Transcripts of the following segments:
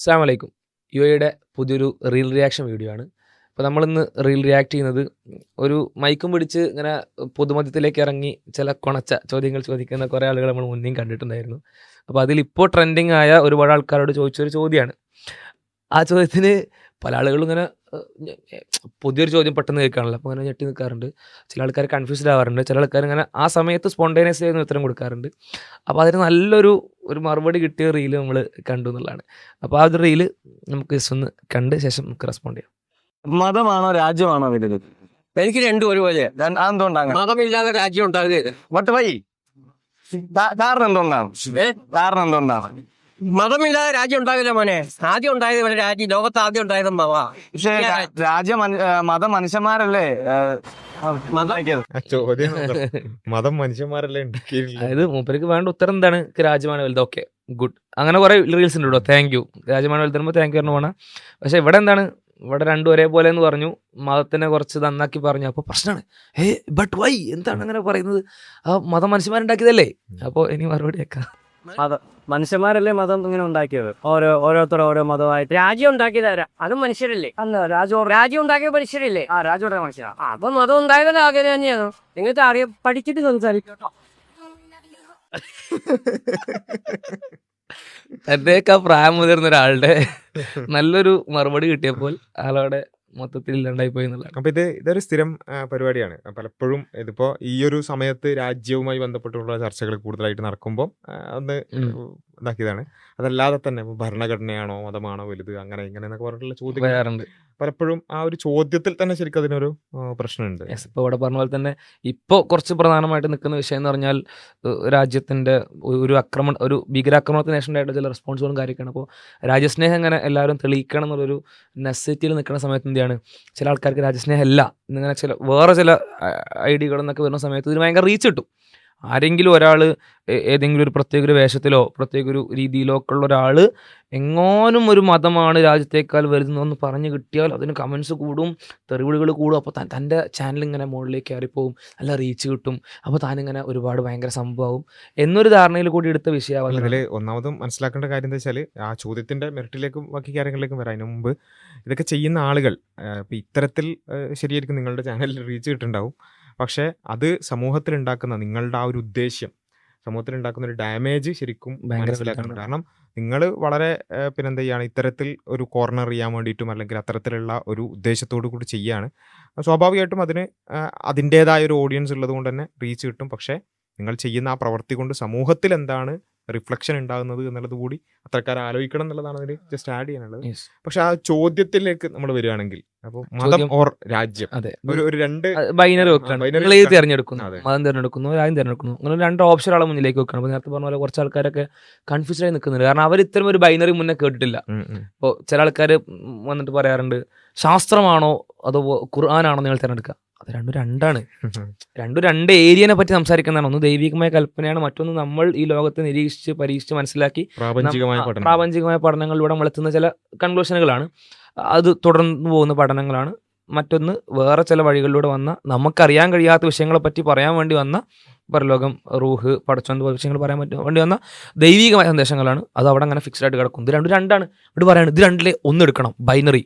അസ്സാം വലൈക്കും യു എയുടെ പുതിയൊരു റീൽ റിയാക്ഷൻ വീഡിയോ ആണ്. അപ്പോൾ നമ്മളിന്ന് റീൽ റിയാക്ട് ചെയ്യുന്നത് ഒരു മൈക്കും പിടിച്ച് ഇങ്ങനെ പൊതുമധ്യത്തിലേക്ക് ഇറങ്ങി ചില കൊണച്ച ചോദ്യങ്ങൾ ചോദിക്കുന്ന കുറേ ആളുകൾ നമ്മൾ മുന്നേയും കണ്ടിട്ടുണ്ടായിരുന്നു. അപ്പോൾ അതിലിപ്പോൾ ട്രെൻഡിങ് ആയ ഒരുപാട് ആൾക്കാരോട് ചോദിച്ചൊരു ചോദ്യമാണ് ആ ചോദ്യത്തിന് പല ആളുകളും ഇങ്ങനെ പുതിയൊരു ചോദ്യം പെട്ടെന്ന് കേൾക്കാണല്ലോ അപ്പോൾ അങ്ങനെ ഞെട്ടി നിൽക്കാറുണ്ട്. ചില ആൾക്കാർ കൺഫ്യൂസ്ഡ് ആവാറുണ്ട്. ചില ആൾക്കാർ ഇങ്ങനെ ആ സമയത്ത് സ്പോണ്ടേനിയസ് ചെയ്യുന്ന ഉത്തരം കൊടുക്കാറുണ്ട്. അപ്പോൾ അതിന് നല്ലൊരു ഒരു മറുപടി കിട്ടിയ റീൽ നമ്മൾ കണ്ടു എന്നുള്ളതാണ്. അപ്പോൾ ആ ഒരു റീൽ നമുക്ക് ജസ്റ്റ് ഒന്ന് കണ്ട് ശേഷം നമുക്ക് റെസ്പോണ്ട് ചെയ്യാം. മതമാണോ രാജ്യമാണോ വലുത് എനിക്ക് രണ്ടും ഒരുപോലെ. അതെന്തുകൊണ്ടാണ് മതമില്ലാതെ രാജ്യം ഉണ്ടാകുകയില്ല വട്ട് വൈ കാരണം എന്തുകൊണ്ടാണ്? കാരണം എന്തുകൊണ്ടാണ്? മതമില്ലാതെ രാജ്യം ഉണ്ടാകില്ല മോനെ? ആദ്യം ഉണ്ടായത് ഇവിടെ രാജ്യം ലോകത്ത് ആദ്യം ഉണ്ടായത് മത. പക്ഷേ രാ- രാജ്യ മനു- മത മനുഷ്യന്മാരല്ലേ ചോദ്യം. മതം മനുഷ്യന്മാരല്ലേ അതായത് മൂപ്പർക്ക് വേണ്ട ഉത്തരം എന്താണ്? രാജമാണ് വലുത് ഓക്കെ ഗുഡ്. അങ്ങനെ കുറെ റീൽസ് ഉണ്ട് കേട്ടോ താങ്ക് യു രാജമാണ് വലുത് വരുമ്പോൾ താങ്ക് യു പറഞ്ഞു പോകണം പക്ഷെ ഇവിടെ എന്താണ്? ഇവിടെ രണ്ടും ഒരേപോലെ എന്ന് പറഞ്ഞു. മതത്തിനെ കുറച്ച് നന്നാക്കി പറഞ്ഞു. അപ്പോൾ പ്രശ്നമാണ് ഏ ബട്ട് വൈ എന്താണ് അങ്ങനെ പറയുന്നത്? ആ മതം മനുഷ്യന്മാരുണ്ടാക്കിയതല്ലേ? അപ്പോൾ ഇനി മറുപടി വെക്കാം മനുഷ്യന്മാരല്ലേ മതം ഇങ്ങനെ ഉണ്ടാക്കിയത്? ഓരോ ഓരോരുത്തർ ഓരോ മതമായിട്ട്. രാജ്യം ഉണ്ടാക്കിയതാരാ അതും മനുഷ്യരല്ലേ? അല്ല രാജ്യം രാജ്യം ഉണ്ടാക്കിയ മനുഷ്യരല്ലേ? ആ രാജ്യം മനുഷ്യനാ മനുഷ്യരാ. അപ്പൊ മതം ഉണ്ടായത് ആഗ്രഹം തന്നെയാണ് നിങ്ങൾക്ക് അറിയാം പഠിച്ചിട്ട് സംസാരിക്കട്ടോ എന്റെയൊക്കെ പ്രായം മുതിർന്ന ഒരാളുടെ നല്ലൊരു മറുപടി കിട്ടിയപ്പോൾ ആളവിടെ മൊത്തത്തിൽ ഇല്ലാണ്ടായി പോയി എന്നുള്ള അപ്പൊ ഇത് ഇതൊരു സ്ഥിരം പരിപാടിയാണ് പലപ്പോഴും ഇതിപ്പോ ഈ ഒരു സമയത്ത് രാജ്യവുമായി ബന്ധപ്പെട്ടുള്ള ചർച്ചകൾ കൂടുതലായിട്ട് നടക്കുമ്പോൾ ഉം. ഇതാക്കിയതാണ്. അതല്ലാതെ തന്നെ ഭരണഘടനയാണോ മതമാണോ വലുത് അങ്ങനെ ഇങ്ങനെ എന്നൊക്കെ പറഞ്ഞിട്ടുള്ള ചോദ്യം വരാറുണ്ട് പലപ്പോഴും ആ ഒരു ചോദ്യത്തിൽ തന്നെ ശരിക്കും അതിനൊരു പ്രശ്നമുണ്ട്. ഇപ്പോൾ ഇവിടെ പറഞ്ഞ പോലെ തന്നെ ഇപ്പോൾ കുറച്ച് പ്രധാനമായിട്ട് നിൽക്കുന്ന വിഷയം എന്ന് പറഞ്ഞാൽ രാജ്യത്തിന്റെ ഒരു ആക്രമണ ഒരു ഭീകരാക്രമണത്തിന് ശേഷം ഉണ്ടായിട്ടുള്ള ചില റെസ്പോൺസുകളും കാര്യമൊക്കെയാണ് അപ്പോൾ രാജ്യസ്നേഹം അങ്ങനെ എല്ലാവരും തെളിയിക്കണം എന്നുള്ളൊരു നെസസിറ്റിയിൽ നിൽക്കുന്ന സമയത്ത് എന്താണ് ചില ആൾക്കാർക്ക് രാജ്യസ്നേഹം അല്ല എന്നിങ്ങനെ ചില വേറെ ചില ഐഡിയകളെന്നൊക്കെ വരുന്ന സമയത്ത് ഇതിന് ഭയങ്കര റീച്ച് കിട്ടും. ആരെങ്കിലും ഒരാൾ ഏതെങ്കിലും ഒരു പ്രത്യേക ഒരു വേഷത്തിലോ പ്രത്യേക ഒരു രീതിയിലോ ഒക്കെ ഉള്ള ഒരാൾ എങ്ങാനും ഒരു മതമാണ് രാജ്യത്തേക്കാൾ വരുന്നതെന്ന് പറഞ്ഞു കിട്ടിയാൽ അതിന് കമൻസ് കൂടും തെറിവിളികൾ കൂടും. അപ്പോൾ താൻ തന്റെ ചാനൽ ഇങ്ങനെ മുകളിലേക്ക് കയറിപ്പോവും നല്ല റീച്ച് കിട്ടും. അപ്പോൾ താനിങ്ങനെ ഒരുപാട് ഭയങ്കര സംഭവമാവും എന്നൊരു ധാരണയിൽ കൂടി എടുത്ത വിഷയമാണ് അതിൽ ഒന്നാമതും മനസ്സിലാക്കേണ്ട കാര്യം എന്താ വെച്ചാൽ ആ ചോദ്യത്തിന്റെ മെറിറ്റിലേക്കും ബാക്കി കാര്യങ്ങളിലേക്കും വരാം. അതിന് മുമ്പ് ഇതൊക്കെ ചെയ്യുന്ന ആളുകൾ ഇപ്പം ഇത്തരത്തിൽ ശരിയായിരിക്കും നിങ്ങളുടെ ചാനലിൽ റീച്ച് കിട്ടുണ്ടാവും പക്ഷെ അത് സമൂഹത്തിൽ ഉണ്ടാക്കുന്ന നിങ്ങളുടെ ആ ഒരു ഉദ്ദേശ്യം സമൂഹത്തിൽ ഉണ്ടാക്കുന്ന ഒരു ഡാമേജ് ശരിക്കും മനസ്സിലാക്കണം. കാരണം നിങ്ങൾ വളരെ പിന്നെന്താ ചെയ്യുകയാണ് ഇത്തരത്തിൽ ഒരു കോർണർ ചെയ്യാൻ വേണ്ടിയിട്ടും അല്ലെങ്കിൽ അത്തരത്തിലുള്ള ഒരു ഉദ്ദേശത്തോടു കൂടി ചെയ്യാണ്. സ്വാഭാവികമായിട്ടും അതിന് അതിന്റേതായ ഒരു ഓഡിയൻസ് ഉള്ളത് കൊണ്ട് തന്നെ റീച്ച് കിട്ടും. പക്ഷേ നിങ്ങൾ ചെയ്യുന്ന ആ പ്രവൃത്തി കൊണ്ട് സമൂഹത്തിൽ എന്താണ് റിഫ്ലക്ഷൻ ഉണ്ടാകുന്നത് എന്നുള്ളത് കൂടി അത്രക്കാർ ആലോചിക്കണം എന്നുള്ളതാണ് അതിൽ ജസ്റ്റ് ആഡ് ചെയ്യാനുള്ളത്. പക്ഷെ ആ ചോദ്യത്തിലേക്ക് നമ്മൾ വരികയാണെങ്കിൽ അപ്പോൾ മതം ചോദ്യം- ഓർ രാജ്യം. അതെ. ഒരു ഒരു രണ്ട് ബൈനറി നിങ്ങൾ ഏത്. തിരഞ്ഞെടുക്കുന്നു. മതം തിരഞ്ഞെടുക്കുന്നു രാജ്യം തിരഞ്ഞെടുക്കുന്നു. അങ്ങനെ രണ്ട് ഓപ്ഷൻ ആളെ മുന്നിലേക്ക് വെക്കണം. അപ്പോൾ നേരത്തെ പറഞ്ഞ പോലെ കുറച്ച് ആൾക്കാരൊക്കെ കൺഫ്യൂസ്ഡ് ആയി നിൽക്കുന്നുണ്ട്. കാരണം അവർ ഇത്തരം ഒരു ബൈനറി മുന്നേ കേട്ടിട്ടില്ല. ഇപ്പോൾ ചില ആൾക്കാർ വന്നിട്ട് പറയാറുണ്ട് ശാസ്ത്രമാണോ അതോ ഖുർആാനാണോ നിങ്ങൾ തിരഞ്ഞെടുക്കുക? അത് രണ്ടും രണ്ടാണ്. രണ്ടും രണ്ട് ഏരിയനെ പറ്റി സംസാരിക്കുന്നതാണ്. ഒന്ന് ദൈവികമായ കൽപ്പനയാണ്. മറ്റൊന്ന് നമ്മൾ ഈ ലോകത്തെ നിരീക്ഷിച്ച് പരീക്ഷിച്ച് മനസ്സിലാക്കി പ്രാപഞ്ചികമായ പഠനങ്ങളിലൂടെ നമ്മൾ എത്തുന്ന ചില കൺക്ലൂഷനുകളാണ് അത് തുടർന്നു പോകുന്ന പഠനങ്ങളാണ്. മറ്റൊന്ന് വേറെ ചില വഴികളിലൂടെ വന്ന നമുക്കറിയാൻ കഴിയാത്ത വിഷയങ്ങളെപ്പറ്റി പറയാൻ വേണ്ടി വന്ന പരലോകം റൂഹ് പടച്ചോന്ത് വിഷയങ്ങൾ പറയാൻ പറ്റും. വേണ്ടി വന്ന ദൈവികമായ സന്ദേശങ്ങളാണ്. അത് അവിടെ അങ്ങനെ ഫിക്സ്ഡ് ആയിട്ട് കിടക്കും. ഇത് രണ്ടും രണ്ടാണ്. ഇവിടെ പറയുന്നത് ഇത് രണ്ടിലെ ഒന്ന് എടുക്കണം ബൈനറി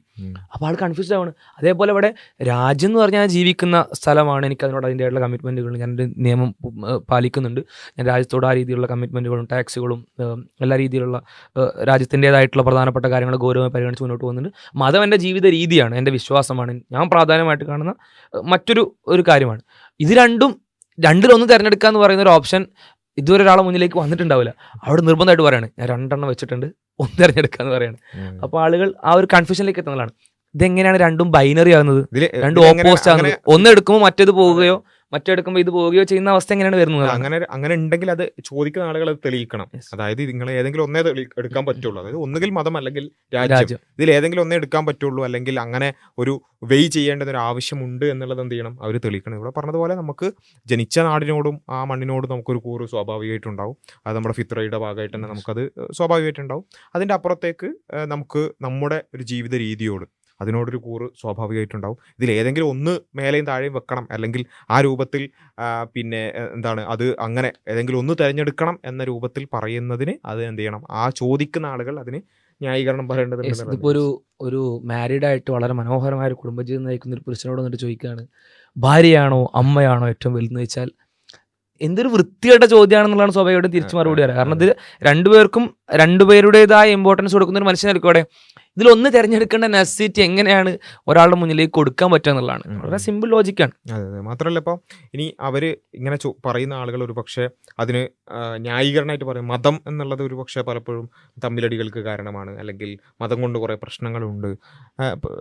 അപ്പോൾ ആൾ കൺഫ്യൂസ്ഡ് ആവാണ്. അതേപോലെ ഇവിടെ രാജ്യം എന്ന് പറഞ്ഞാൽ ജീവിക്കുന്ന സ്ഥലമാണ് എനിക്ക് അതിനോട് അതിന്റെതായിട്ടുള്ള കമ്മിറ്റ്മെന്റുകൾ ഞാൻ നിയമം പാലിക്കുന്നുണ്ട്. ഞാൻ രാജ്യത്തോട് ആ രീതിയിലുള്ള കമ്മിറ്റ്മെന്റുകളും ടാക്സുകളും എല്ലാ രീതിയിലുള്ള രാജ്യത്തിന്റെതായിട്ടുള്ള പ്രധാനപ്പെട്ട കാര്യങ്ങൾ ഗൗരവമായി പരിഗണിച്ച് മുന്നോട്ട് പോകുന്നുണ്ട്. മതം എന്റെ ജീവിത രീതിയാണ് എന്റെ വിശ്വാസമാണ്. ഞാൻ പ്രാധാന്യമായിട്ട് കാണുന്ന മറ്റൊരു ഒരു കാര്യമാണ്. ഇത് രണ്ടും രണ്ടിലൊന്ന് തിരഞ്ഞെടുക്കുക എന്ന് പറയുന്ന ഒരു ഓപ്ഷൻ ഇതുവരെ ഒരാളെ മുന്നിലേക്ക് വന്നിട്ടുണ്ടാവില്ല. അവിടെ നിർബന്ധമായിട്ട് പറയാണ് ഞാൻ രണ്ടെണ്ണം വെച്ചിട്ടുണ്ട് ഒന്ന് തിരഞ്ഞെടുക്കുക എന്ന് പറയാണ്. അപ്പോൾ ആളുകൾ ആ ഒരു കൺഫ്യൂഷനിലേക്ക് എത്തുന്നതാണ്. ഇതെങ്ങനെയാണ് രണ്ടും ബൈനറി ആകുന്നത് രണ്ടും ഓപ്പോസ്റ്റ് ഓപ്പോസിറ്റ് ആകുന്നത് ഒന്ന് എടുക്കുമ്പോൾ മറ്റേത് പോവുകയോ മറ്റെടുക്കുമ്പോൾ ഇത് പോവുകയോ ചെയ്യുന്ന അവസ്ഥ എങ്ങനെയാണ് വരുന്നത് അങ്ങനെ അങ്ങനെ ഉണ്ടെങ്കിൽ അത് ചോദിക്കുന്ന ആളുകൾ അത് തെളിയിക്കണം. അതായത് നിങ്ങൾ ഏതെങ്കിലും ഒന്നേ എടുക്കാൻ പറ്റുള്ളൂ. അതായത് ഒന്നുകിൽ മതം അല്ലെങ്കിൽ രാജ്യം. ഇതിൽ ഏതെങ്കിലും ഒന്നേ എടുക്കാൻ പറ്റുള്ളൂ. അല്ലെങ്കിൽ അങ്ങനെ ഒരു വെയ് ചെയ്യേണ്ടത് ഒരു ആവശ്യമുണ്ട് എന്നുള്ളത് എന്ത് ചെയ്യണം? അവർ തെളിയിക്കണം. ഇവിടെ പറഞ്ഞതുപോലെ നമുക്ക് ജനിച്ച നാടിനോടും ആ മണ്ണിനോടും നമുക്കൊരു കൂറ് സ്വാഭാവികമായിട്ടുണ്ടാവും. അത് നമ്മുടെ ഫിത്രയുടെ ഭാഗമായിട്ട് തന്നെ നമുക്കത് സ്വാഭാവികമായിട്ടുണ്ടാവും. അതിന്റെ അപ്പുറത്തേക്ക് നമുക്ക് നമ്മുടെ ഒരു ജീവിത രീതിയോട് അതിനോടൊരു കൂറ് സ്വാഭാവികമായിട്ടുണ്ടാവും. ഇതിൽ ഏതെങ്കിലും ഒന്ന് മേലെയും താഴെയും വെക്കണം. അല്ലെങ്കിൽ ആ രൂപത്തിൽ പിന്നെ എന്താണ് അത് അങ്ങനെ ഏതെങ്കിലും ഒന്ന് തിരഞ്ഞെടുക്കണം എന്ന രൂപത്തിൽ പറയുന്നതിന് അത് എന്ത് ചെയ്യണം? ആ ചോദിക്കുന്ന ആളുകൾ അതിന് ന്യായീകരണം പറയേണ്ടത് ഇപ്പോൾ ഒരു ഒരു മാരീഡ് ആയിട്ട് വളരെ മനോഹരമായ ഒരു കുടുംബജീവിതം നയിക്കുന്ന ഒരു പുരുഷനോട് വന്നിട്ട് ചോദിക്കുകയാണ് ഭാര്യയാണോ അമ്മയാണോ ഏറ്റവും വലുതെന്ന് വെച്ചാൽ എന്തൊരു വൃത്തിയുടെ ചോദ്യമാണെന്നുള്ളതാണ് സ്വാഭാവികമായിട്ടും തിരിച്ചു മറുപടി പറയാം. കാരണം ഇത് രണ്ടുപേർക്കും രണ്ടുപേരുടേതായ ഇമ്പോർട്ടൻസ് കൊടുക്കുന്ന ഒരു മനുഷ്യനായിരിക്കും അവിടെ ഇതിലൊന്ന് തിരഞ്ഞെടുക്കേണ്ട നെസസിറ്റി എങ്ങനെയാണ് ഒരാളുടെ മുന്നിലേക്ക് കൊടുക്കാൻ പറ്റുക എന്നുള്ളതാണ്. വളരെ സിമ്പിൾ ലോജിക്കാണ് അതെ അതെ. മാത്രമല്ല ഇപ്പോൾ ഇനി അവർ ഇങ്ങനെ പറയുന്ന ആളുകൾ ഒരു പക്ഷേ അതിന് ന്യായീകരണമായിട്ട് പറയും. മതം എന്നുള്ളത് ഒരു പക്ഷേ പലപ്പോഴും തമ്മിലടികൾക്ക് കാരണമാണ്. അല്ലെങ്കിൽ മതം കൊണ്ട് കുറേ പ്രശ്നങ്ങളുണ്ട്.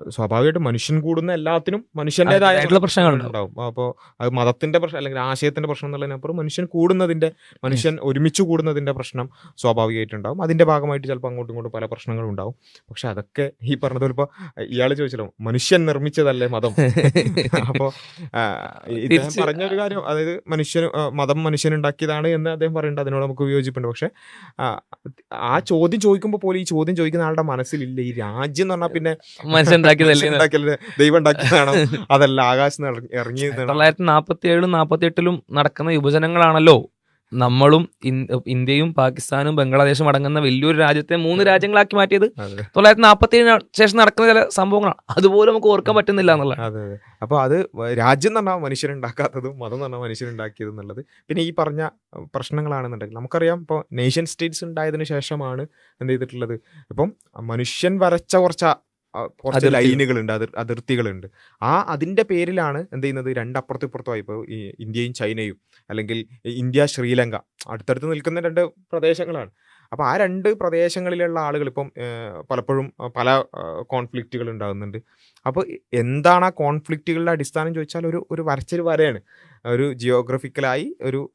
സ്വാഭാവികമായിട്ടും മനുഷ്യൻ കൂടുന്ന എല്ലാത്തിനും മനുഷ്യന്റെതായിട്ടുള്ള പ്രശ്നങ്ങളുണ്ടാവും. അപ്പോൾ അത് മതത്തിന്റെ പ്രശ്നം അല്ലെങ്കിൽ ആശയത്തിന്റെ പ്രശ്നം എന്നുള്ളതിനപ്പുറം മനുഷ്യൻ കൂടുന്നതിന്റെ മനുഷ്യൻ ഒരുമിച്ച് കൂടുന്നതിന്റെ പ്രശ്നം സ്വാഭാവികമായിട്ടുണ്ടാവും. അതിന്റെ ഭാഗമായിട്ട് ചിലപ്പോൾ അങ്ങോട്ടും ഇങ്ങോട്ടും പല പ്രശ്നങ്ങളും ഉണ്ടാവും പക്ഷെ അതൊക്കെ ഈ പറഞ്ഞതുപോലെ ഇപ്പോൾ ഇയാൾ ചോദിച്ചല്ലോ മനുഷ്യൻ നിർമ്മിച്ചതല്ലേ മതം? അപ്പോൾ ഇദ്ദേഹം പറഞ്ഞൊരു പറഞ്ഞ ഒരു കാര്യം അതായത് മനുഷ്യൻ മതം മനുഷ്യൻ ഉണ്ടാക്കിയതാണ് എന്ന് അദ്ദേഹം പറയുന്നുണ്ട് അതിനോട് നമുക്ക് വിയോജിപ്പുണ്ട് പക്ഷെ ആ, ചോദ്യം ചോദിക്കുമ്പോൾ പോലും ഈ ചോദ്യം ചോദിക്കുന്ന ആളുടെ മനസ്സിലില്ല. ഈ രാജ്യം എന്ന് പറഞ്ഞാൽ പിന്നെ മനുഷ്യൻ ദൈവം ഉണ്ടാക്കിയതാണോ അതല്ല ആകാശം ഇറങ്ങി- തൊള്ളായിരത്തി നാൽപ്പത്തി ഏഴിലും നാൽപ്പത്തി എട്ടിലും നടക്കുന്ന വിഭജനങ്ങളാണല്ലോ നമ്മളും ഇന്ത്യയും പാകിസ്ഥാനും ബംഗ്ലാദേശും അടങ്ങുന്ന വലിയൊരു രാജ്യത്തെ മൂന്ന് രാജ്യങ്ങളാക്കി മാറ്റിയത് തൊള്ളായിരത്തി നാൽപ്പത്തി ഏഴിന് ശേഷം നടക്കുന്ന ചില സംഭവങ്ങളാണ്. അതുപോലെ നമുക്ക് ഓർക്കാൻ പറ്റുന്നില്ല എന്നുള്ളത്. അതെ അതെ. അപ്പോൾ അത് രാജ്യം എന്ന് പറഞ്ഞാൽ മനുഷ്യരുണ്ടാക്കാത്തതും മതം എന്ന് പറഞ്ഞാൽ മനുഷ്യരുണ്ടാക്കിയത് എന്നുള്ളത്. പിന്നെ ഈ പറഞ്ഞ പ്രശ്നങ്ങളാണെന്നുണ്ടെങ്കിൽ നമുക്കറിയാം ഇപ്പോൾ നേഷൻ സ്റ്റേറ്റ്സ് ഉണ്ടായതിനു ശേഷമാണ് എന്ത് ചെയ്തിട്ടുള്ളത്. ഇപ്പം മനുഷ്യൻ വരച്ച കുറച്ച് കുറച്ച് ലൈനുകൾ ലൈനുകളുണ്ട് അതിർ അതിർത്തികളുണ്ട്. ആ അതിന്റെ പേരിലാണ് എന്ത് ചെയ്യുന്നത്? രണ്ടപ്പുറത്തും ഇപ്പുറത്തുമായി ഇപ്പോൾ ഇന്ത്യയും ചൈനയും അല്ലെങ്കിൽ ഇന്ത്യ ശ്രീലങ്ക അടുത്തടുത്ത് നിൽക്കുന്ന രണ്ട് പ്രദേശങ്ങളാണ്. അപ്പോൾ ആ രണ്ട് പ്രദേശങ്ങളിലുള്ള ആളുകൾ ഇപ്പം പലപ്പോഴും പല കോൺഫ്ലിക്റ്റുകൾ ഉണ്ടാകുന്നുണ്ട്. അപ്പോൾ എന്താണ് ആ കോൺഫ്ലിക്റ്റുകളുടെ അടിസ്ഥാനം ചോദിച്ചാൽ ഒരു ഒരു വരച്ചൊരു വരയാണ്. ഒരു ജിയോഗ്രഫിക്കലായി ഒരു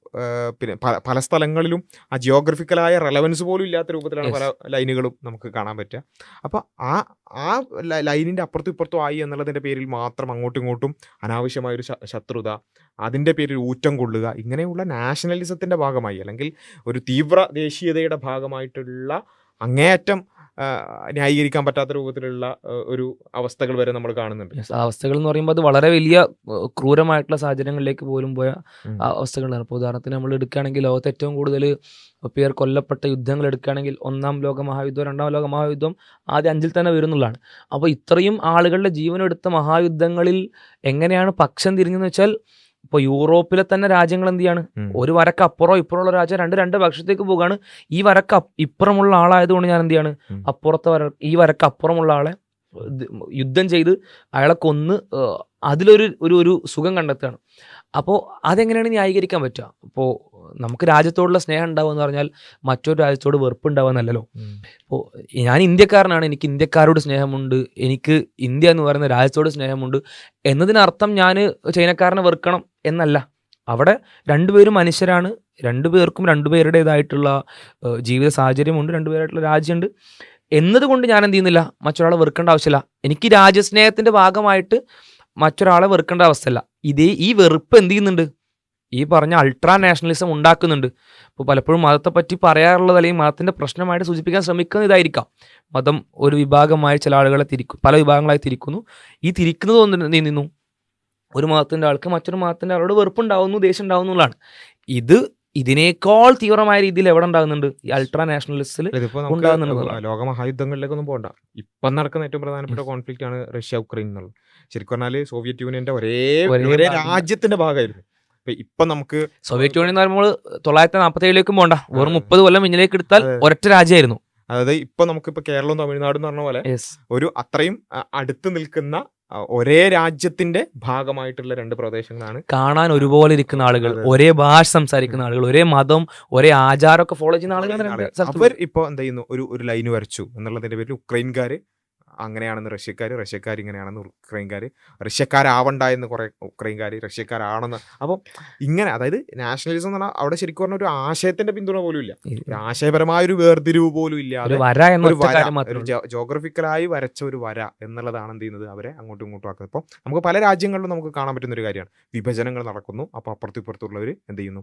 പിന്നെ പല പല സ്ഥലങ്ങളിലും ആ ജിയോഗ്രഫിക്കലായ റെലവൻസ് പോലും ഇല്ലാത്ത രൂപത്തിലാണ്. പല ലൈനുകളും നമുക്ക് കാണാൻ പറ്റുക അപ്പോൾ ആ ആ ലൈനിന്റെ അപ്പുറത്തും ഇപ്പുറത്തും ആയി എന്നുള്ളതിന്റെ പേരിൽ മാത്രം അങ്ങോട്ടും ഇങ്ങോട്ടും അനാവശ്യമായൊരു ശത്രുത അതിന്റെ പേരിൽ ഊറ്റം കൊള്ളുക ഇങ്ങനെയുള്ള നാഷണലിസത്തിന്റെ ഭാഗമായി അല്ലെങ്കിൽ ഒരു തീവ്ര ദേശീയതയുടെ ഭാഗമായിട്ടുള്ള അങ്ങേയറ്റം ന്യായീകരിക്കാൻ പറ്റാത്ത രൂപത്തിലുള്ള ഒരു അവസ്ഥകൾ വരെ നമ്മൾ കാണുന്നുണ്ട്. അവസ്ഥകൾ എന്ന് പറയുമ്പോൾ അത് വളരെ വലിയ ക്രൂരമായിട്ടുള്ള സാഹചര്യങ്ങളിലേക്ക് പോലും പോയ അവസ്ഥകളാണ്. ഇപ്പോൾ ഉദാഹരണത്തിന് നമ്മൾ എടുക്കുകയാണെങ്കിൽ ലോകത്ത് ഏറ്റവും കൂടുതൽ പേർ കൊല്ലപ്പെട്ട യുദ്ധങ്ങൾ എടുക്കുകയാണെങ്കിൽ ഒന്നാം ലോക മഹായുദ്ധം രണ്ടാം ലോക മഹായുദ്ധം ആദ്യം അഞ്ചിൽ തന്നെ വരുന്നുള്ളതാണ് അപ്പോൾ ഇത്രയും ആളുകളുടെ ജീവനെടുത്ത മഹായുദ്ധങ്ങളിൽ എങ്ങനെയാണ് പക്ഷം തിരിഞ്ഞെന്ന് വെച്ചാൽ ഇപ്പോൾ യൂറോപ്പിലെ തന്നെ രാജ്യങ്ങൾ എന്ത് ചെയ്യാണ്? ഒരു വരക്ക് അപ്പുറം ഇപ്പുറമുള്ള രാജ്യം രണ്ട് രണ്ട് പക്ഷത്തേക്ക് പോവുകയാണ് ഈ വരക്ക് ഇപ്പുറമുള്ള ആളായതുകൊണ്ട് ഞാൻ എന്ത് ചെയ്യാണ്? അപ്പുറത്തെ വര ഈ വരക്ക് അപ്പുറമുള്ള ആളെ യുദ്ധം ചെയ്ത് അയാളെ കൊന്ന് അതിലൊരു ഒരു ഒരു സുഖം കണ്ടെത്തുകയാണ്. അപ്പോൾ അതെങ്ങനെയാണ് ന്യായീകരിക്കാൻ പറ്റുക? അപ്പോൾ നമുക്ക് രാജ്യത്തോടുള്ള സ്നേഹം ഉണ്ടാവുക എന്ന് പറഞ്ഞാൽ മറ്റൊരു രാജ്യത്തോട് വെറുപ്പ് ഉണ്ടാവുക എന്നല്ലല്ലോ. ഉം. ഇപ്പോൾ ഞാൻ ഇന്ത്യക്കാരനാണ് എനിക്ക് ഇന്ത്യക്കാരോട് സ്നേഹമുണ്ട് എനിക്ക് ഇന്ത്യ എന്ന് പറയുന്ന രാജ്യത്തോട് സ്നേഹമുണ്ട് എന്നതിനർത്ഥം ഞാൻ ചൈനക്കാരനെ വെറുക്കണം എന്നല്ല. അവിടെ രണ്ടുപേരും മനുഷ്യരാണ് രണ്ടുപേർക്കും രണ്ടുപേരുടേതായിട്ടുള്ള ജീവിത സാഹചര്യമുണ്ട് രണ്ടുപേരായിട്ടുള്ള രാജ്യമുണ്ട്. എന്നതുകൊണ്ട് ഞാൻ എന്ത് ചെയ്യുന്നില്ല മറ്റൊരാളെ വെറുക്കേണ്ട ആവശ്യമില്ല. എനിക്ക് രാജ്യസ്നേഹത്തിന്റെ ഭാഗമായിട്ട് മറ്റൊരാളെ വെറുക്കേണ്ട അവസ്ഥയല്ല. ഇതേ ഈ വെറുപ്പ് എന്ത് ചെയ്യുന്നുണ്ട്? ഈ പറഞ്ഞ അൾട്രാ നാഷണലിസം ഉണ്ടാക്കുന്നുണ്ട്. ഇപ്പോൾ പലപ്പോഴും മതത്തെപ്പറ്റി പറയാറുള്ളത് അല്ലെങ്കിൽ മതത്തിന്റെ പ്രശ്നമായിട്ട് സൂചിപ്പിക്കാൻ ശ്രമിക്കുന്നത് ഇതായിരിക്കാം. മതം ഒരു വിഭാഗമായി ചില ആളുകളെ തിരിക്കും പല വിഭാഗങ്ങളായി തിരിക്കുന്നു. ഈ തിരിക്കുന്നത് ഒന്ന് നിന്നു. ഒരു മതത്തിന്റെ ആൾക്ക് മറ്റൊരു മതത്തിന്റെ ആളോട് വെറുപ്പുണ്ടാവുന്നു ദേഷ്യം ഉണ്ടാവുന്നു എന്നുള്ളതാണ്. ഇത് ഇതിനേക്കാൾ തീവ്രമായ രീതിയിൽ എവിടെ ഉണ്ടാകുന്നുണ്ട്? ഈ അൾട്രാ നാഷണലിസ്റ്റിൽ ലോകമഹായുദ്ധങ്ങളിലേക്കൊന്നും പോകണ്ട ഇപ്പം നടക്കുന്ന ഏറ്റവും പ്രധാനപ്പെട്ട കോൺഫ്ലിക്റ്റ് ആണ് റഷ്യ ഉക്രൈൻ എന്നുള്ളത്. ശരിക്കും പറഞ്ഞാൽ സോവിയറ്റ് യൂണിയന്റെ ഒരേ ഒരേ രാജ്യത്തിന്റെ ഭാഗമായിരുന്നു. ഇപ്പൊ നമുക്ക് സോവിയറ്റ് യൂണിയൻ എന്ന് പറയുമ്പോൾ തൊള്ളായിരത്തി നാൽപ്പത്തി ഏഴിലേക്കും പോണ്ട. വെറും മുപ്പത് കൊല്ലം മുന്നിലേക്ക് എടുത്താൽ. ഒരൊറ്റ രാജ്യമായിരുന്നു. അതായത് ഇപ്പൊ നമുക്കിപ്പോ കേരളവും തമിഴ്നാടും എന്ന് പറഞ്ഞ പോലെ ഒരു അത്രയും അടുത്ത് നിൽക്കുന്ന ഒരേ രാജ്യത്തിന്റെ ഭാഗമായിട്ടുള്ള രണ്ട് പ്രദേശങ്ങളാണ്. കാണാൻ ഒരുപോലെ ഇരിക്കുന്ന ആളുകൾ ഒരേ ഭാഷ സംസാരിക്കുന്ന ആളുകൾ ഒരേ മതം ഒരേ ആചാരമൊക്കെ ഫോളോ ചെയ്യുന്ന ആളുകൾ. അവർ ഇപ്പൊ എന്ത് ചെയ്യുന്നു? ഒരു ഒരു ലൈന് വരച്ചു. എന്നുള്ളതിന്റെ പേരിൽ ഉക്രൈൻകാര് അങ്ങനെയാണെന്ന് റഷ്യക്കാർ റഷ്യക്കാർ ഇങ്ങനെയാണെന്ന് ഉക്രൈൻകാർ റഷ്യക്കാരാവണ്ട എന്ന് കുറേ ഉക്രൈൻകാർ റഷ്യക്കാരാണെന്ന്. അപ്പം ഇങ്ങനെ അതായത് നാഷണലിസം എന്ന് പറഞ്ഞാൽ അവിടെ ശരിക്കും പറഞ്ഞ ഒരു ആശയത്തിന്റെ പിന്തുണ പോലും ഇല്ല. ഒരു ആശയപരമായ ഒരു വേർതിരിവ് പോലും ഇല്ല. ഒരു. ജോഗ്രഫിക്കലായി വരച്ച ഒരു വര എന്നുള്ളതാണ് എന്ത് ചെയ്യുന്നത് അവരെ അങ്ങോട്ടും ഇങ്ങോട്ടും ആക്കുന്നത്. അപ്പോൾ നമുക്ക് പല രാജ്യങ്ങളിലും നമുക്ക് കാണാൻ പറ്റുന്ന ഒരു കാര്യമാണ്. വിഭജനങ്ങൾ നടക്കുന്നു. അപ്പോൾ അപ്പുറത്തും ഇപ്പുറത്തുള്ളവർ എന്ത് ചെയ്യുന്നു?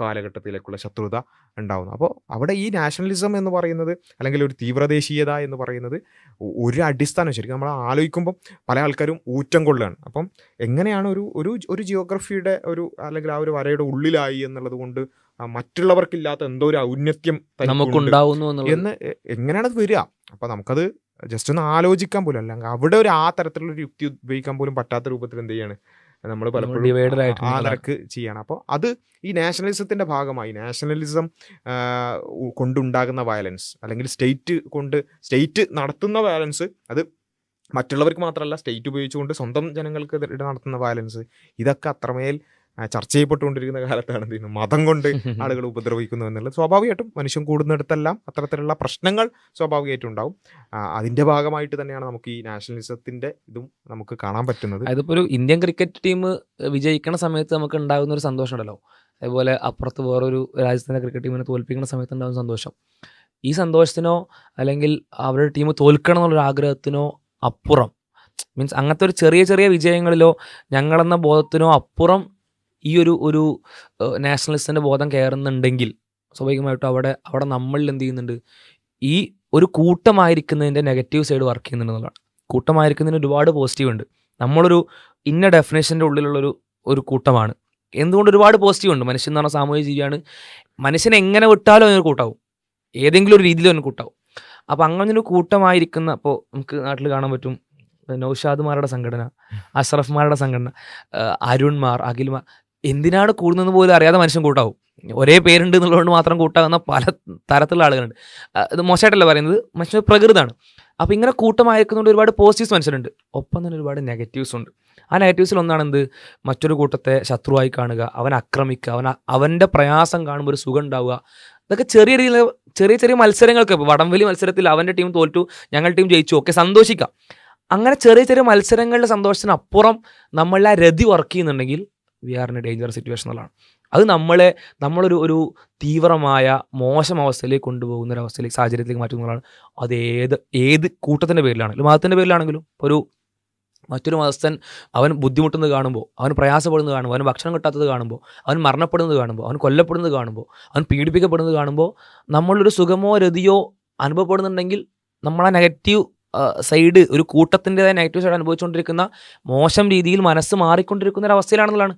കാലഘട്ടത്തിലേക്കുള്ള ശത്രുത ഉണ്ടാവുന്നു. അപ്പോൾ അവിടെ ഈ നാഷണലിസം എന്ന് പറയുന്നത് അല്ലെങ്കിൽ ഒരു തീവ്രദേശീയത എന്ന് പറയുന്നത് ഒരു അടിസ്ഥാനം ശരിക്കും നമ്മൾ ആലോചിക്കുമ്പോൾ പല ആൾക്കാരും ഊറ്റം കൊള്ളുകയാണ്. അപ്പം എങ്ങനെയാണ് ഒരു ഒരു ഒരു ജിയോഗ്രഫിയുടെ ഒരു അല്ലെങ്കിൽ ആ ഒരു വരയുടെ ഉള്ളിലായി എന്നുള്ളത് കൊണ്ട് മറ്റുള്ളവർക്കില്ലാത്ത എന്തോ ഒരു ഔന്നത്യം നമുക്കുണ്ടാവുന്നു എന്ന് എങ്ങനെയാണത് എങ്ങനെയാണ് അത് വരിക? അപ്പം നമുക്കത് ജസ്റ്റ് ഒന്ന് ആലോചിക്കാൻ പോലും അല്ലെങ്കിൽ അവിടെ ഒരു ആ തരത്തിലുള്ള ഒരു യുക്തി ഉപയോഗിക്കാൻ പോലും പറ്റാത്ത രൂപത്തിൽ എന്ത് ചെയ്യാണ്? നമ്മൾ പലപ്പോഴും ആ- ആയിട്ട് ആ നിൽക്കുകയാണ്. നിരക്ക് ചെയ്യണം അപ്പോൾ അത് ഈ നാഷണലിസത്തിന്റെ ഭാഗമായി നാഷണലിസം കൊണ്ടുണ്ടാകുന്ന വയലൻസ് അല്ലെങ്കിൽ സ്റ്റേറ്റ് കൊണ്ട് സ്റ്റേറ്റ് നടത്തുന്ന വയലൻസ് അത് മറ്റുള്ളവർക്ക് മാത്രമല്ല സ്റ്റേറ്റ് ഉപയോഗിച്ചുകൊണ്ട് സ്വന്തം ജനങ്ങൾക്ക് നടത്തുന്ന വയലൻസ് ഇതൊക്കെ അത്രമേൽ ചർച്ച ചെയ്യപ്പെട്ടുകൊണ്ടിരിക്കുന്ന കാലത്താണ് എന്ത് ചെയ്യുന്നത്? മതം കൊണ്ട് ആളുകൾ ഉപദ്രവിക്കുന്നു എന്നുള്ളത്. സ്വാഭാവികമായിട്ടും മനുഷ്യൻ കൂടുന്നിടത്തെല്ലാം അത്തരത്തിലുള്ള പ്രശ്നങ്ങൾ സ്വാഭാവികമായിട്ടും ഉണ്ടാവും. അതിന്റെ അതിന്റെ ഭാഗമായിട്ട് തന്നെയാണ് നമുക്ക് ഈ നാഷണലിസത്തിന്റെ ഇതും നമുക്ക് കാണാൻ പറ്റുന്നത്. അതിപ്പോ ഒരു ഇന്ത്യൻ ക്രിക്കറ്റ് ടീം വിജയിക്കുന്ന സമയത്ത് നമുക്ക് ഉണ്ടാകുന്ന ഒരു സന്തോഷം ഉണ്ടല്ലോ. അതുപോലെ അപ്പുറത്ത് വേറൊരു രാജ്യത്തിന്റെ ക്രിക്കറ്റ് ടീമിനെ തോൽപ്പിക്കുന്ന സമയത്ത് ഉണ്ടാകുന്ന സന്തോഷം. ഈ സന്തോഷത്തിനോ അല്ലെങ്കിൽ അവരുടെ ടീം തോൽക്കണം എന്നുള്ളൊരു ആഗ്രഹത്തിനോ അപ്പുറം മീൻസ് അങ്ങനത്തെ ഒരു ചെറിയ ചെറിയ വിജയങ്ങളിലോ ഞങ്ങളെന്ന ബോധത്തിനോ അപ്പുറം ഈ ഒരു ഒരു നാഷണലിസ്റ്റിന്റെ ബോധം കയറുന്നുണ്ടെങ്കിൽ സ്വാഭാവികമായിട്ടും അവിടെ അവിടെ നമ്മളിൽ എന്ത് ചെയ്യുന്നുണ്ട്? ഈ ഒരു കൂട്ടമായിരിക്കുന്നതിന്റെ നെഗറ്റീവ് സൈഡ് വർക്ക് ചെയ്യുന്നുണ്ടെന്നുള്ളതാണ് കൂട്ടമായിരിക്കുന്നതിന് ഒരുപാട് പോസിറ്റീവ് ഉണ്ട്. നമ്മളൊരു ഇന്ന ഡെഫിനേഷന്റെ ഉള്ളിലുള്ളൊരു ഒരു കൂട്ടമാണ്. എന്തുകൊണ്ട് ഒരുപാട് പോസിറ്റീവ് ഉണ്ട്? മനുഷ്യൻ എന്ന് പറഞ്ഞാൽ സാമൂഹിക ജീവിയാണ്. മനുഷ്യനെ എങ്ങനെ വിട്ടാലും അതിനൊരു കൂട്ടാവും. ഏതെങ്കിലും ഒരു രീതിയിൽ അവന് കൂട്ടാവും. അപ്പോൾ അങ്ങനെ ഒരു കൂട്ടമായിരിക്കുന്ന അപ്പോൾ നമുക്ക് നാട്ടിൽ കാണാൻ പറ്റും നൗഷാദ്മാരുടെ സംഘടന അഷ്റഫ്മാരുടെ സംഘടന അരുൺമാർ അഖിൽമാർ എന്തിനാണ് കൂടുന്നതെന്ന് പോലും അറിയാതെ മനുഷ്യൻ കൂട്ടാവും. ഒരേ പേരുണ്ട് എന്നുള്ളതുകൊണ്ട് മാത്രം കൂട്ടാവുന്ന പല തരത്തിലുള്ള ആളുകളുണ്ട്. ഇത് മോശമായിട്ടല്ല പറയുന്നത്. മനുഷ്യൻ പ്രകൃതമാണ് അപ്പോൾ ഇങ്ങനെ കൂട്ടമായിരിക്കുന്നതുകൊണ്ട് ഒരുപാട് പോസിറ്റീവ്സ് മനുഷ്യരുണ്ട്. ഒപ്പം തന്നെ ഒരുപാട് നെഗറ്റീവ്സ് ഉണ്ട്. ആ നെഗറ്റീവ്സിൽ ഒന്നാണ് എന്ത് മറ്റൊരു കൂട്ടത്തെ ശത്രുവായി കാണുക അവൻ ആക്രമിക്കുക അവൻ അവന്റെ പ്രയാസം കാണുമ്പോൾ ഒരു സുഖം ഉണ്ടാവുക. ഇതൊക്കെ ചെറിയ രീതിയിൽ ചെറിയ ചെറിയ മത്സരങ്ങൾക്ക് വടംവലി മത്സരത്തിൽ അവന്റെ ടീം തോറ്റു ഞങ്ങളുടെ ടീം ജയിച്ചു ഒക്കെ സന്തോഷിക്കാം. അങ്ങനെ ചെറിയ ചെറിയ മത്സരങ്ങളുടെ സന്തോഷത്തിനപ്പുറം നമ്മളെ ആ രതി വർക്ക് ചെയ്യുന്നുണ്ടെങ്കിൽ we are in a danger situation എന്നുള്ളതാണ്. അത് നമ്മളെ നമ്മളൊരു ഒരു തീവ്രമായ മോശം അവസ്ഥയിലേക്ക് കൊണ്ടുപോകുന്ന ഒരു അവസ്ഥയിലേക്ക് സാഹചര്യത്തിലേക്ക് മാറ്റുന്നതാണ് അത് ഏത് ഏത് കൂട്ടത്തിന്റെ പേരിലാണെങ്കിലും മതത്തിന്റെ പേരിലാണെങ്കിലും ഒരു മറ്റൊരു മതസ്ഥൻ അവൻ ബുദ്ധിമുട്ടുന്നത് കാണുമ്പോൾ അവൻ പ്രയാസപ്പെടുന്നത് കാണുമ്പോൾ അവൻ ഭക്ഷണം കിട്ടാത്തത് കാണുമ്പോൾ അവൻ മരണപ്പെടുന്നത് കാണുമ്പോൾ അവൻ കൊല്ലപ്പെടുന്നത് കാണുമ്പോൾ അവൻ പീഡിപ്പിക്കപ്പെടുന്നത് കാണുമ്പോൾ നമ്മളൊരു സുഖമോ രതിയോ അനുഭവപ്പെടുന്നുണ്ടെങ്കിൽ നമ്മൾ നെഗറ്റീവ് സൈഡ് ഒരു കൂട്ടത്തിന്റെതായ നെഗറ്റീവ് സൈഡ് അനുഭവിച്ചുകൊണ്ടിരിക്കുന്ന മോശം രീതിയിൽ മനസ്സ് മാറിക്കൊണ്ടിരിക്കുന്ന ഒരു അവസ്ഥയിലാണെന്നുള്ളതാണ്.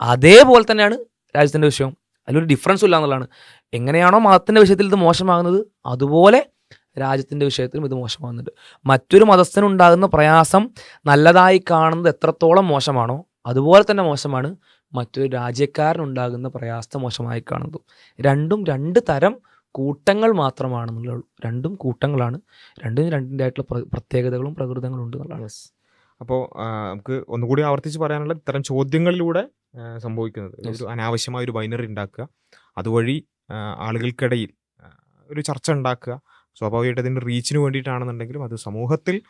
അതേപോലെ തന്നെയാണ് രാജ്യത്തിന്റെ വിഷയം അതിലൊരു ഡിഫറൻസ് ഇല്ല എന്നുള്ളതാണ് എങ്ങനെയാണോ മതത്തിന്റെ വിഷയത്തിൽ ഇത് മോശമാകുന്നത് അതുപോലെ രാജ്യത്തിന്റെ വിഷയത്തിലും ഇത് മോശമാകുന്നുണ്ട്. മറ്റൊരു മതസ്ഥനുണ്ടാകുന്ന പ്രയാസം നല്ലതായി കാണുന്നത് എത്രത്തോളം മോശമാണോ അതുപോലെ തന്നെ മോശമാണ് മറ്റൊരു രാജ്യക്കാരനുണ്ടാകുന്ന പ്രയാസം മോശമായി കാണുന്നതും. രണ്ടും രണ്ട് തരം കൂട്ടങ്ങൾ മാത്രമാണെന്നുള്ളൂ രണ്ടും കൂട്ടങ്ങളാണ്. രണ്ടും രണ്ടിന്റെ ആയിട്ടുള്ള പ്ര- പ്രത്യേകതകളും പ്രകൃതങ്ങളും ഉണ്ട് എന്നുള്ളതാണ്. അപ്പോൾ നമുക്ക് ഒന്നുകൂടി ആവർത്തിച്ച് പറയാനുള്ള ഇത്തരം ചോദ്യങ്ങളിലൂടെ സംഭവിക്കുന്നത്. ഒരു അനാവശ്യമായ ഒരു ബൈനറി ഉണ്ടാക്കുക. അതുവഴി ആളുകൾക്കിടയിൽ ഒരു ചർച്ച ഉണ്ടാക്കുക. സ്വാഭാവികമായിട്ട് അതിന്റെ റീച്ചിന് വേണ്ടിയിട്ടാണെന്നുണ്ടെങ്കിലും അത് സമൂഹത്തിൽ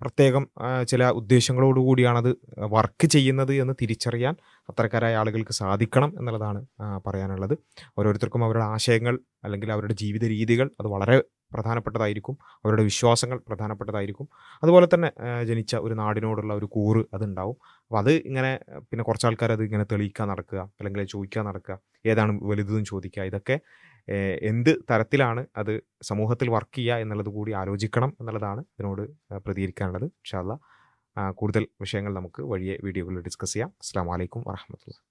പ്രത്യേകം ചില ഉദ്ദേശങ്ങളോട് കൂടിയാണത് വർക്ക് ചെയ്യുന്നത് എന്ന് തിരിച്ചറിയാൻ അത്തരക്കാരായ ആളുകൾക്ക് സാധിക്കണം എന്നുള്ളതാണ് പറയാനുള്ളത്. ഓരോരുത്തർക്കും അവരുടെ ആശയങ്ങൾ അല്ലെങ്കിൽ അവരുടെ ജീവിത രീതികൾ അത് വളരെ പ്രധാനപ്പെട്ടതായിരിക്കും. അവരുടെ വിശ്വാസങ്ങൾ പ്രധാനപ്പെട്ടതായിരിക്കും. അതുപോലെ തന്നെ ജനിച്ച ഒരു നാടിനോടുള്ള ഒരു കൂറ് അതുണ്ടാവും. അപ്പോൾ അത് ഇങ്ങനെ പിന്നെ കുറച്ച് അത് ഇങ്ങനെ തെളിയിക്കാൻ നടക്കുക അല്ലെങ്കിൽ ചോദിക്കാൻ നടക്കുക ഏതാണ് വലുതെന്ന് ചോദിക്കുക ഇതൊക്കെ എന്ത് തരത്തിലാണ് അത് സമൂഹത്തിൽ വർക്ക് ചെയ്യുക എന്നുള്ളത് കൂടി ആലോചിക്കണം എന്നുള്ളതാണ് ഇതിനോട് പ്രതികരിക്കാനുള്ളത്. ഇൻഷാല്ല കൂടുതൽ വിഷയങ്ങൾ നമുക്ക് വഴിയെ വീഡിയോകളിൽ ഡിസ്കസ് ചെയ്യാം. അസ്സാം വലൈക്കും വാഹമത്തുള്ള